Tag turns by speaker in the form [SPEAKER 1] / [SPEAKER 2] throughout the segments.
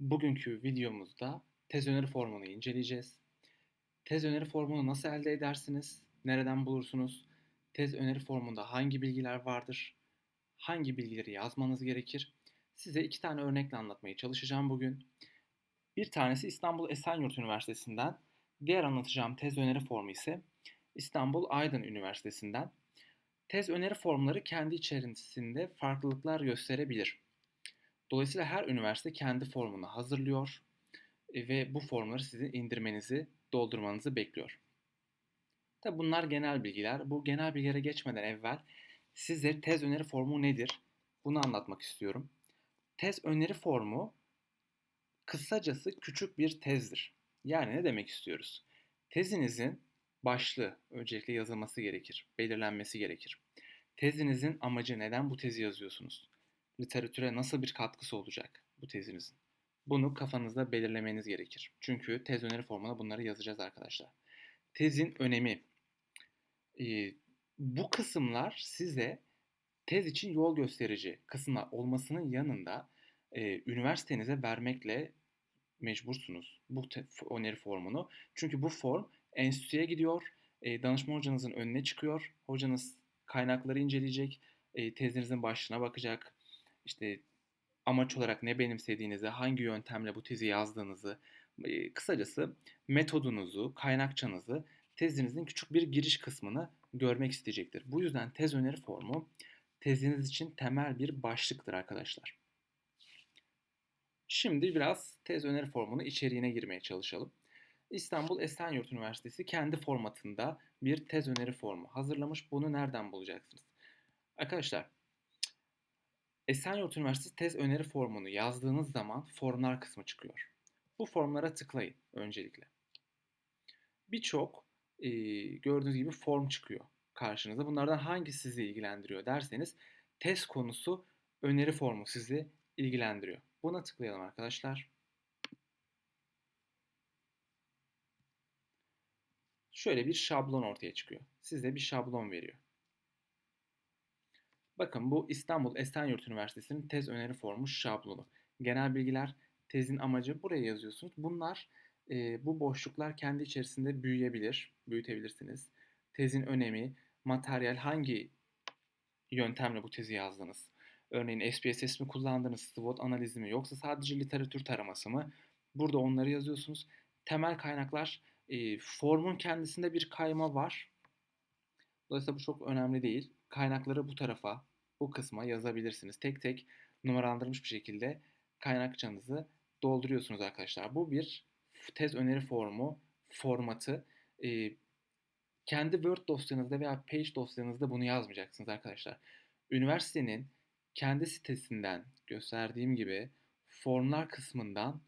[SPEAKER 1] Bugünkü videomuzda tez öneri formunu inceleyeceğiz. Tez öneri formunu nasıl elde edersiniz? Nereden bulursunuz? Tez öneri formunda hangi bilgiler vardır? Hangi bilgileri yazmanız gerekir? Size iki tane örnekle anlatmaya çalışacağım bugün. Bir tanesi İstanbul Esenyurt Üniversitesi'nden, diğer anlatacağım tez öneri formu ise İstanbul Aydın Üniversitesi'nden. Tez öneri formları kendi içerisinde farklılıklar gösterebilir. Dolayısıyla her üniversite kendi formunu hazırlıyor e, ve bu formları sizin indirmenizi, doldurmanızı bekliyor. Tabi bunlar genel bilgiler. Bu genel bilgilere geçmeden evvel size tez öneri formu nedir? Bunu anlatmak istiyorum. Tez öneri formu kısacası küçük bir tezdir. Yani ne demek istiyoruz? Tezinizin başlığı öncelikle yazılması gerekir, belirlenmesi gerekir. Tezinizin amacı neden bu tezi yazıyorsunuz? Literatüre nasıl bir katkısı olacak bu tezinizin? Bunu kafanızda belirlemeniz gerekir. Çünkü tez öneri formuna bunları yazacağız arkadaşlar. Tezin önemi. Ee, bu kısımlar size tez için yol gösterici kısımlar olmasının yanında e, üniversitenize vermekle mecbursunuz bu te- öneri formunu. Çünkü bu form enstitüye gidiyor, e, danışma hocanızın önüne çıkıyor. Hocanız kaynakları inceleyecek, e, tezinizin başlığına bakacak, işte amaç olarak ne benimsediğinizi, hangi yöntemle bu tezi yazdığınızı, kısacası metodunuzu, kaynakçanızı, tezinizin küçük bir giriş kısmını görmek isteyecektir. Bu yüzden tez öneri formu teziniz için temel bir başlıktır arkadaşlar. Şimdi biraz tez öneri formunu içeriğine girmeye çalışalım. İstanbul Esenyurt Üniversitesi kendi formatında bir tez öneri formu hazırlamış. Bunu nereden bulacaksınız? Arkadaşlar Esenyurt Üniversitesi tez öneri formunu yazdığınız zaman formlar kısmı çıkıyor. Bu formlara tıklayın öncelikle. Birçok e, gördüğünüz gibi form çıkıyor karşınıza. Bunlardan hangisi sizi ilgilendiriyor derseniz tez konusu öneri formu sizi ilgilendiriyor. Buna tıklayalım arkadaşlar. Şöyle bir şablon ortaya çıkıyor. Size bir şablon veriyor. Bakın bu İstanbul Esenyurt Üniversitesi'nin tez öneri formu şablonu. Genel bilgiler, tezin amacı buraya yazıyorsunuz. Bunlar, e, bu boşluklar kendi içerisinde büyüyebilir, büyütebilirsiniz. Tezin önemi, materyal hangi yöntemle bu tezi yazdınız? Örneğin SPSS mi kullandınız, SWOT analizi mi yoksa sadece literatür taraması mı? Burada onları yazıyorsunuz. Temel kaynaklar, e, formun kendisinde bir kayma var. Dolayısıyla bu çok önemli değil. Kaynakları bu tarafa, bu kısma yazabilirsiniz. Tek tek numaralandırmış bir şekilde kaynakçanızı dolduruyorsunuz arkadaşlar. Bu bir tez öneri formu, formatı. Ee, kendi Word dosyanızda veya Page dosyanızda bunu yazmayacaksınız arkadaşlar. Üniversitenin kendi sitesinden gösterdiğim gibi formlar kısmından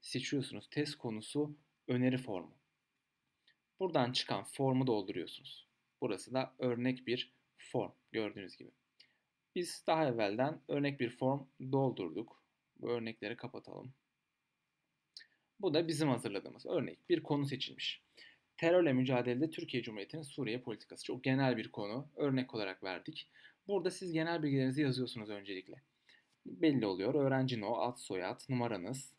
[SPEAKER 1] seçiyorsunuz. Tez konusu öneri formu. Buradan çıkan formu dolduruyorsunuz. Burası da örnek bir form gördüğünüz gibi. Biz daha evvelden örnek bir form doldurduk. Bu örnekleri kapatalım. Bu da bizim hazırladığımız örnek. Bir konu seçilmiş. Terörle mücadelede Türkiye Cumhuriyeti'nin Suriye politikası. Çok genel bir konu. Örnek olarak verdik. Burada siz genel bilgilerinizi yazıyorsunuz öncelikle. Belli oluyor. Öğrenci no, ad soyad, numaranız,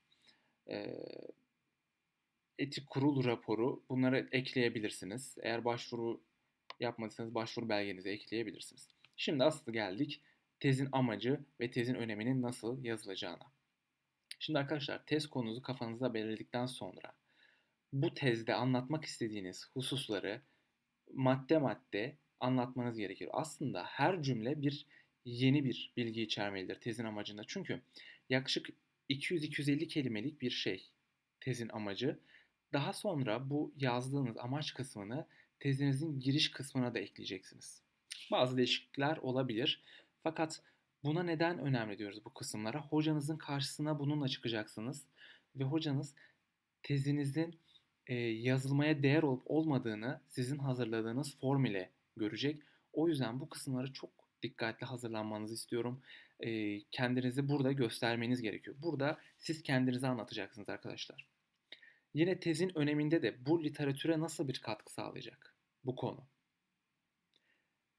[SPEAKER 1] etik kurul raporu bunları ekleyebilirsiniz. Eğer başvuru yapmadıysanız başvuru belgenizi ekleyebilirsiniz. Şimdi asıl geldik tezin amacı ve tezin öneminin nasıl yazılacağına. Şimdi arkadaşlar tez konunuzu kafanızda belirledikten sonra bu tezde anlatmak istediğiniz hususları madde madde anlatmanız gerekir. Aslında her cümle bir yeni bir bilgi içermelidir tezin amacında. Çünkü yaklaşık 200-250 kelimelik bir şey tezin amacı. Daha sonra bu yazdığınız amaç kısmını tezinizin giriş kısmına da ekleyeceksiniz. Bazı değişiklikler olabilir. Fakat buna neden önemli diyoruz bu kısımlara? Hocanızın karşısına bununla çıkacaksınız ve hocanız tezinizin e, yazılmaya değer olup olmadığını sizin hazırladığınız form ile görecek. O yüzden bu kısımları çok dikkatli hazırlanmanızı istiyorum. E, kendinizi burada göstermeniz gerekiyor. Burada siz kendinizi anlatacaksınız arkadaşlar. Yine tezin öneminde de bu literatüre nasıl bir katkı sağlayacak bu konu.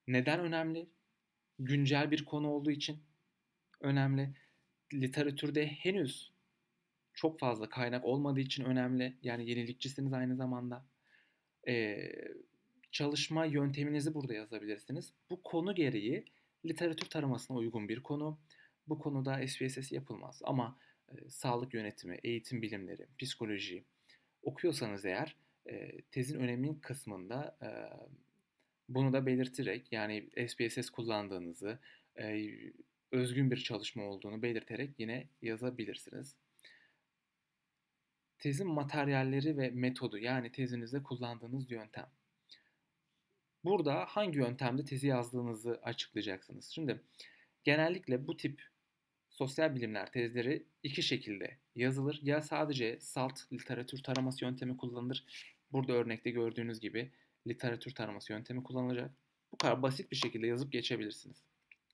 [SPEAKER 1] Neden önemli? Güncel bir konu olduğu için önemli. Literatürde henüz çok fazla kaynak olmadığı için önemli. Yani yenilikçisiniz aynı zamanda. Ee, çalışma yönteminizi burada yazabilirsiniz. Bu konu gereği literatür taramasına uygun bir konu. Bu konuda SPSS yapılmaz ama e, sağlık yönetimi, eğitim bilimleri, psikoloji okuyorsanız eğer e, tezin önemin kısmında e, bunu da belirterek yani SPSS kullandığınızı, e, özgün bir çalışma olduğunu belirterek yine yazabilirsiniz. Tezin materyalleri ve metodu yani tezinizde kullandığınız yöntem. Burada hangi yöntemde tezi yazdığınızı açıklayacaksınız. Şimdi genellikle bu tip sosyal bilimler tezleri iki şekilde yazılır. Ya sadece salt literatür taraması yöntemi kullanılır. Burada örnekte gördüğünüz gibi literatür taraması yöntemi kullanılacak. Bu kadar basit bir şekilde yazıp geçebilirsiniz.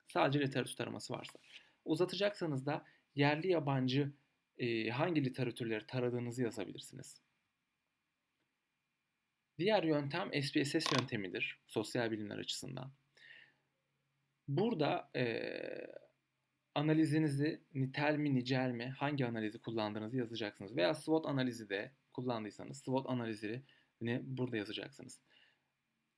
[SPEAKER 1] Sadece literatür taraması varsa. Uzatacaksanız da yerli yabancı e, hangi literatürleri taradığınızı yazabilirsiniz. Diğer yöntem SPSS yöntemidir sosyal bilimler açısından. Burada e, analizinizi nitel mi nicel mi hangi analizi kullandığınızı yazacaksınız. Veya SWOT analizi de kullandıysanız SWOT analizini burada yazacaksınız.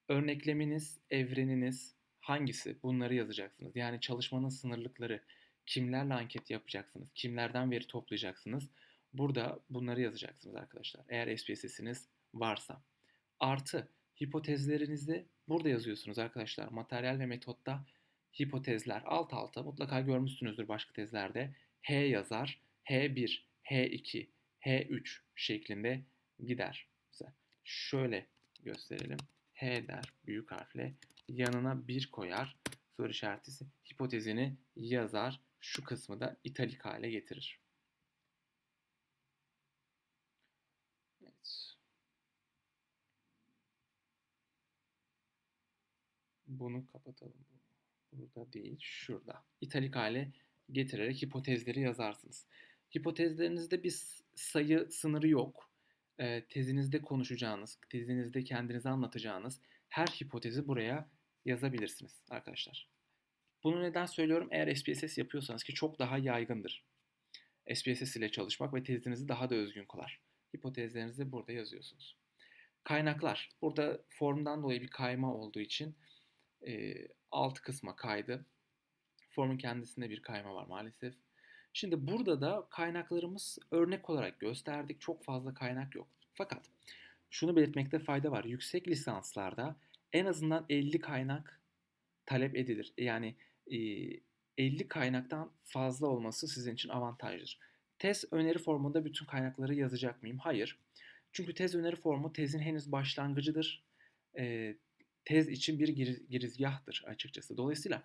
[SPEAKER 1] Örnekleminiz, evreniniz hangisi bunları yazacaksınız. Yani çalışmanın sınırlıkları, kimlerle anket yapacaksınız, kimlerden veri toplayacaksınız. Burada bunları yazacaksınız arkadaşlar. Eğer SPSS'iniz varsa. Artı hipotezlerinizi burada yazıyorsunuz arkadaşlar. Materyal ve metotta hipotezler alt alta mutlaka görmüşsünüzdür başka tezlerde. H yazar, H1, H2, H3 şeklinde gider. Şöyle gösterelim. H der büyük harfle. Yanına 1 koyar. Soru işaretisi hipotezini yazar. Şu kısmı da italik hale getirir. Evet. Bunu kapatalım. Burada değil, şurada. İtalik hale getirerek hipotezleri yazarsınız. Hipotezlerinizde bir sayı sınırı yok. E, tezinizde konuşacağınız, tezinizde kendinize anlatacağınız her hipotezi buraya yazabilirsiniz arkadaşlar. Bunu neden söylüyorum? Eğer SPSS yapıyorsanız ki çok daha yaygındır. SPSS ile çalışmak ve tezinizi daha da özgün kılar. Hipotezlerinizi burada yazıyorsunuz. Kaynaklar. Burada formdan dolayı bir kayma olduğu için e, alt kısma kaydı. Formun kendisinde bir kayma var maalesef. Şimdi burada da kaynaklarımız örnek olarak gösterdik. Çok fazla kaynak yok. Fakat şunu belirtmekte fayda var. Yüksek lisanslarda en azından 50 kaynak talep edilir. Yani e, 50 kaynaktan fazla olması sizin için avantajdır. Tez öneri formunda bütün kaynakları yazacak mıyım? Hayır. Çünkü tez öneri formu tezin henüz başlangıcıdır. Tez için bir gir, girizgahtır açıkçası. Dolayısıyla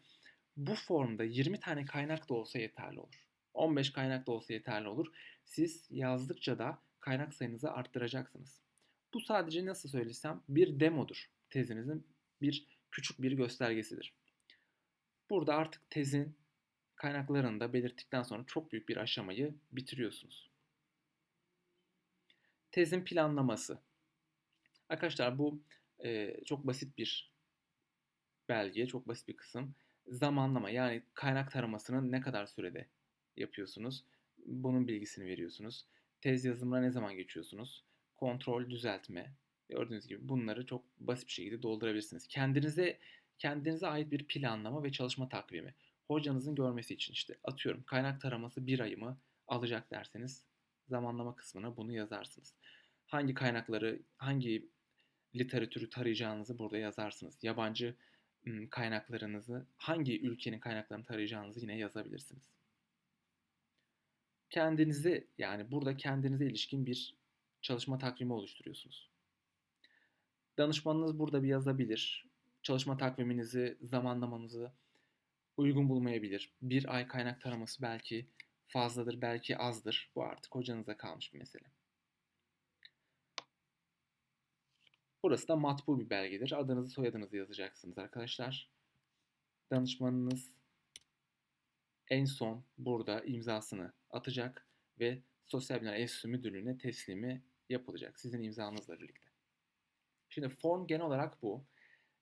[SPEAKER 1] bu formda 20 tane kaynak da olsa yeterli olur. 15 kaynak da olsa yeterli olur. Siz yazdıkça da kaynak sayınızı arttıracaksınız. Bu sadece nasıl söylesem bir demodur. Tezinizin bir küçük bir göstergesidir. Burada artık tezin kaynaklarını da belirttikten sonra çok büyük bir aşamayı bitiriyorsunuz. Tezin planlaması. Arkadaşlar bu e, çok basit bir belge, çok basit bir kısım. Zamanlama yani kaynak taramasını ne kadar sürede yapıyorsunuz? Bunun bilgisini veriyorsunuz. Tez yazımına ne zaman geçiyorsunuz? Kontrol, düzeltme. Gördüğünüz gibi bunları çok basit bir şekilde doldurabilirsiniz. Kendinize kendinize ait bir planlama ve çalışma takvimi. Hocanızın görmesi için işte atıyorum kaynak taraması bir ayımı alacak derseniz zamanlama kısmına bunu yazarsınız. Hangi kaynakları, hangi literatürü tarayacağınızı burada yazarsınız. Yabancı kaynaklarınızı, hangi ülkenin kaynaklarını tarayacağınızı yine yazabilirsiniz. Kendinizi yani burada kendinize ilişkin bir çalışma takvimi oluşturuyorsunuz. Danışmanınız burada bir yazabilir. Çalışma takviminizi, zamanlamanızı uygun bulmayabilir. Bir ay kaynak taraması belki fazladır, belki azdır. Bu artık hocanıza kalmış bir mesele. Burası da matbu bir belgedir. Adınızı soyadınızı yazacaksınız arkadaşlar. Danışmanınız en son burada imzasını atacak ve Sosyal Bilimler Enstitüsü Müdürlüğü'ne teslimi yapılacak sizin imzanızla birlikte. Şimdi form genel olarak bu.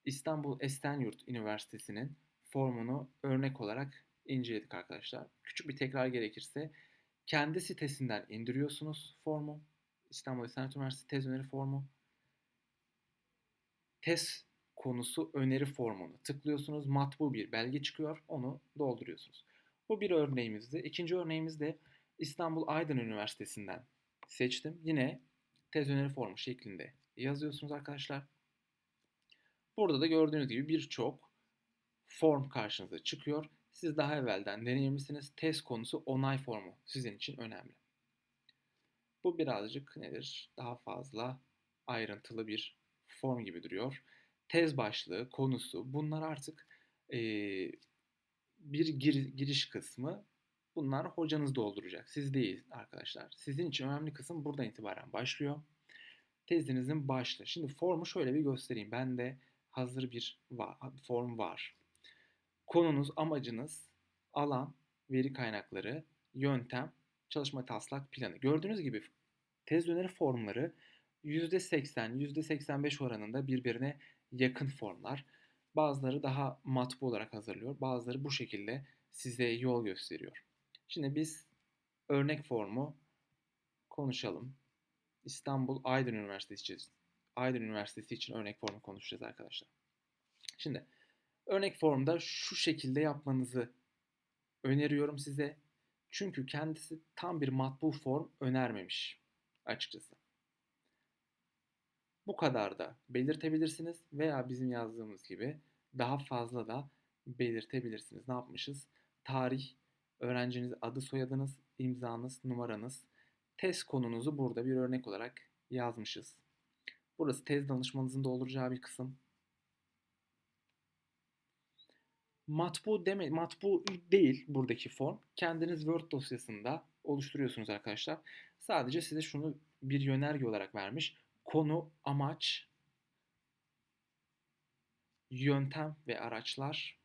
[SPEAKER 1] İstanbul Esenyurt Üniversitesi'nin formunu örnek olarak inceledik arkadaşlar. Küçük bir tekrar gerekirse kendi sitesinden indiriyorsunuz formu. İstanbul İslam Üniversitesi tez öneri formu. Tez konusu öneri formunu tıklıyorsunuz. Matbu bir belge çıkıyor. Onu dolduruyorsunuz. Bu bir örneğimizdi. İkinci örneğimiz de İstanbul Aydın Üniversitesi'nden seçtim. Yine tez öneri formu şeklinde yazıyorsunuz arkadaşlar. Burada da gördüğünüz gibi birçok form karşınıza çıkıyor. Siz daha evvelden deneyimlisiniz. Test konusu onay formu sizin için önemli. Bu birazcık nedir? Daha fazla ayrıntılı bir form gibi duruyor. Tez başlığı, konusu bunlar artık e, bir gir, giriş kısmı. Bunlar hocanız dolduracak. Siz değil arkadaşlar. Sizin için önemli kısım buradan itibaren başlıyor. Tezinizin başlığı. Şimdi formu şöyle bir göstereyim. Ben de hazır bir form var. Konunuz, amacınız, alan, veri kaynakları, yöntem, çalışma taslak planı. Gördüğünüz gibi tez öneri formları %80, %85 oranında birbirine yakın formlar. Bazıları daha matbu olarak hazırlıyor. Bazıları bu şekilde size yol gösteriyor. Şimdi biz örnek formu konuşalım. İstanbul Aydın Üniversitesi için, Aydın Üniversitesi için örnek formu konuşacağız arkadaşlar. Şimdi örnek formda şu şekilde yapmanızı öneriyorum size. Çünkü kendisi tam bir matbu form önermemiş açıkçası. Bu kadar da belirtebilirsiniz veya bizim yazdığımız gibi daha fazla da belirtebilirsiniz. Ne yapmışız? Tarih, öğrenciniz adı soyadınız, imzanız, numaranız, test konunuzu burada bir örnek olarak yazmışız. Burası tez danışmanınızın dolduracağı bir kısım. Matbu deme matbu değil buradaki form. Kendiniz Word dosyasında oluşturuyorsunuz arkadaşlar. Sadece size şunu bir yönerge olarak vermiş. Konu, amaç, yöntem ve araçlar,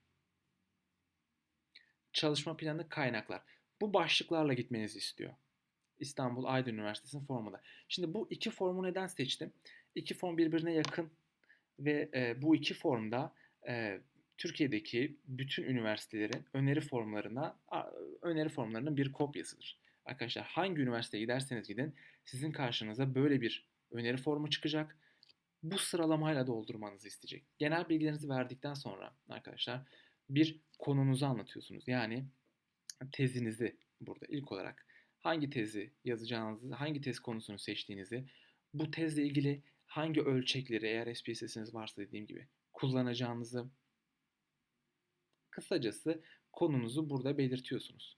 [SPEAKER 1] çalışma planı, kaynaklar. Bu başlıklarla gitmenizi istiyor. İstanbul Aydın Üniversitesi'nin formunda. Şimdi bu iki formu neden seçtim? İki form birbirine yakın ve e, bu iki formda e, Türkiye'deki bütün üniversitelerin öneri formlarına öneri formlarının bir kopyasıdır. Arkadaşlar hangi üniversiteye giderseniz gidin sizin karşınıza böyle bir öneri formu çıkacak. Bu sıralamayla doldurmanızı isteyecek. Genel bilgilerinizi verdikten sonra arkadaşlar bir konunuzu anlatıyorsunuz. Yani tezinizi burada ilk olarak hangi tezi yazacağınızı, hangi tez konusunu seçtiğinizi, bu tezle ilgili hangi ölçekleri eğer SPSS'iniz varsa dediğim gibi kullanacağınızı, kısacası konunuzu burada belirtiyorsunuz.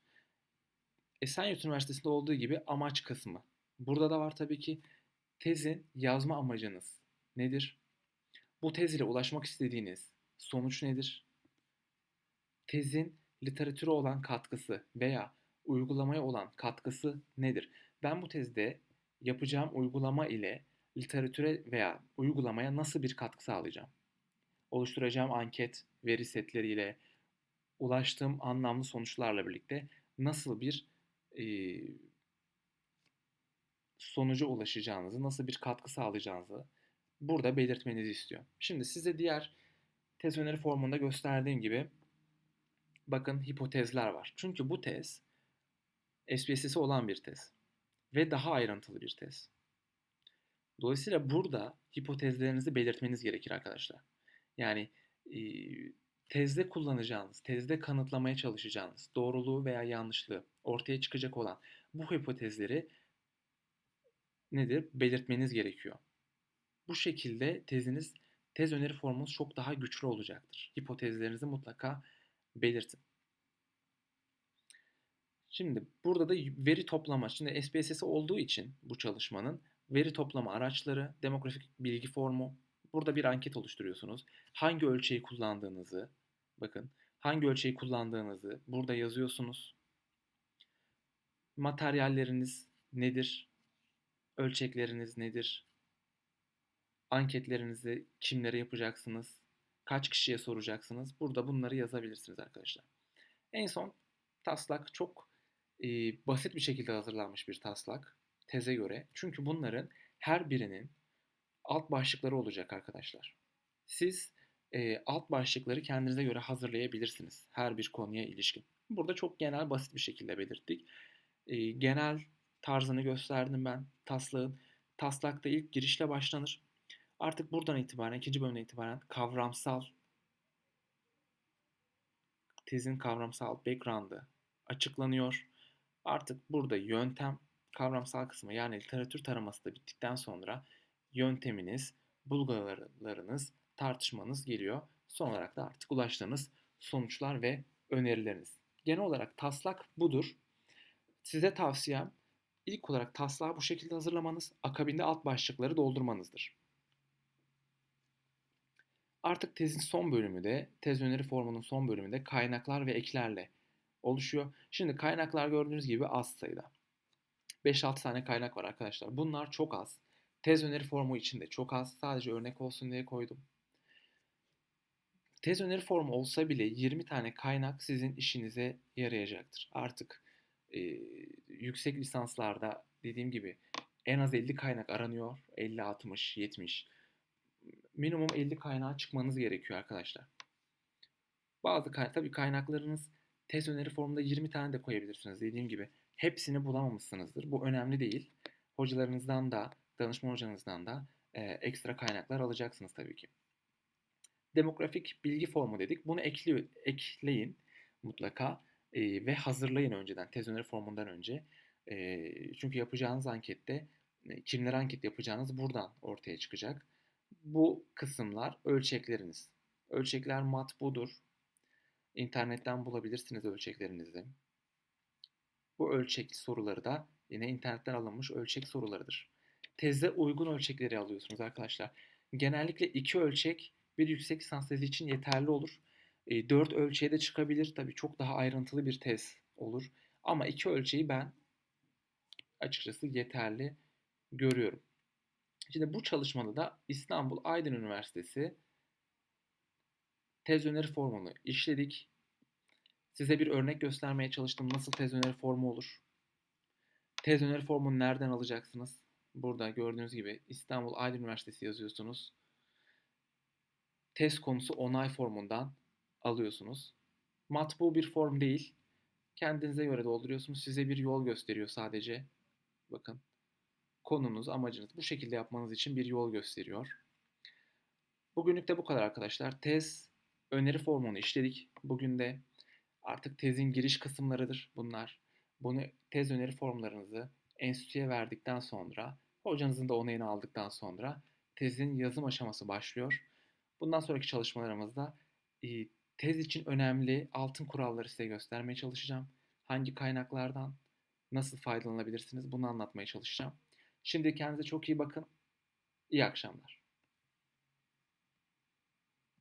[SPEAKER 1] Esenyurt Üniversitesi'nde olduğu gibi amaç kısmı. Burada da var tabii ki tezin yazma amacınız nedir? Bu tez ile ulaşmak istediğiniz sonuç nedir? Tezin literatüre olan katkısı veya uygulamaya olan katkısı nedir? Ben bu tezde yapacağım uygulama ile literatüre veya uygulamaya nasıl bir katkı sağlayacağım? Oluşturacağım anket veri setleriyle, ulaştığım anlamlı sonuçlarla birlikte nasıl bir e, sonuca ulaşacağınızı, nasıl bir katkı sağlayacağınızı burada belirtmenizi istiyor. Şimdi size diğer tez öneri formunda gösterdiğim gibi bakın hipotezler var. Çünkü bu tez SPSS'i olan bir tez ve daha ayrıntılı bir tez. Dolayısıyla burada hipotezlerinizi belirtmeniz gerekir arkadaşlar. Yani e, tezde kullanacağınız, tezde kanıtlamaya çalışacağınız doğruluğu veya yanlışlığı ortaya çıkacak olan bu hipotezleri nedir? Belirtmeniz gerekiyor. Bu şekilde teziniz, tez öneri formunuz çok daha güçlü olacaktır. Hipotezlerinizi mutlaka belirtin. Şimdi burada da veri toplama. Şimdi SPSS olduğu için bu çalışmanın veri toplama araçları, demografik bilgi formu. Burada bir anket oluşturuyorsunuz. Hangi ölçeği kullandığınızı, bakın hangi ölçeği kullandığınızı burada yazıyorsunuz. Materyalleriniz nedir? Ölçekleriniz nedir? Anketlerinizi kimlere yapacaksınız? Kaç kişiye soracaksınız? Burada bunları yazabilirsiniz arkadaşlar. En son taslak çok e, basit bir şekilde hazırlanmış bir taslak teze göre. Çünkü bunların her birinin alt başlıkları olacak arkadaşlar. Siz e, alt başlıkları kendinize göre hazırlayabilirsiniz her bir konuya ilişkin. Burada çok genel basit bir şekilde belirttik. e, genel tarzını gösterdim ben taslağın. Taslakta ilk girişle başlanır. Artık buradan itibaren, ikinci bölümden itibaren kavramsal tezin kavramsal background'ı açıklanıyor. Artık burada yöntem kavramsal kısmı yani literatür taraması da bittikten sonra yönteminiz, bulgularınız, tartışmanız geliyor. Son olarak da artık ulaştığınız sonuçlar ve önerileriniz. Genel olarak taslak budur. Size tavsiyem ilk olarak taslağı bu şekilde hazırlamanız, akabinde alt başlıkları doldurmanızdır. Artık tezin son bölümü de, tez öneri formunun son bölümü de kaynaklar ve eklerle oluşuyor. Şimdi kaynaklar gördüğünüz gibi az sayıda. 5-6 tane kaynak var arkadaşlar. Bunlar çok az. Tez öneri formu için de çok az. Sadece örnek olsun diye koydum. Tez öneri formu olsa bile 20 tane kaynak sizin işinize yarayacaktır. Artık e, yüksek lisanslarda dediğim gibi en az 50 kaynak aranıyor. 50, 60, 70. Minimum 50 kaynağa çıkmanız gerekiyor arkadaşlar. Bazı kaynak, tabii kaynaklarınız tez öneri formunda 20 tane de koyabilirsiniz. Dediğim gibi hepsini bulamamışsınızdır. Bu önemli değil. Hocalarınızdan da, danışman hocanızdan da e, ekstra kaynaklar alacaksınız tabii ki. Demografik bilgi formu dedik. Bunu ekli, ekleyin mutlaka e, ve hazırlayın önceden tez öneri formundan önce. E, çünkü yapacağınız ankette e, kimlere anket yapacağınız buradan ortaya çıkacak. Bu kısımlar ölçekleriniz. Ölçekler matbudur. İnternetten bulabilirsiniz ölçeklerinizi. Bu ölçek soruları da yine internetten alınmış ölçek sorularıdır. Tezde uygun ölçekleri alıyorsunuz arkadaşlar. Genellikle iki ölçek bir yüksek lisans tezi için yeterli olur. E, 4 ölçeğe de çıkabilir. Tabii çok daha ayrıntılı bir tez olur. Ama iki ölçeği ben açıkçası yeterli görüyorum. Şimdi bu çalışmada da İstanbul Aydın Üniversitesi tez öneri formunu işledik. Size bir örnek göstermeye çalıştım. Nasıl tez öneri formu olur? Tez öneri formunu nereden alacaksınız? Burada gördüğünüz gibi İstanbul Aydın Üniversitesi yazıyorsunuz. Tez konusu onay formundan alıyorsunuz. Matbu bir form değil. Kendinize göre dolduruyorsunuz. Size bir yol gösteriyor sadece. Bakın. Konunuz, amacınız bu şekilde yapmanız için bir yol gösteriyor. Bugünlük de bu kadar arkadaşlar. Tez öneri formunu işledik. Bugün de artık tezin giriş kısımlarıdır bunlar. Bunu tez öneri formlarınızı enstitüye verdikten sonra, hocanızın da onayını aldıktan sonra tezin yazım aşaması başlıyor. Bundan sonraki çalışmalarımızda e, tez için önemli altın kuralları size göstermeye çalışacağım. Hangi kaynaklardan nasıl faydalanabilirsiniz bunu anlatmaya çalışacağım. Şimdi kendinize çok iyi bakın. İyi akşamlar.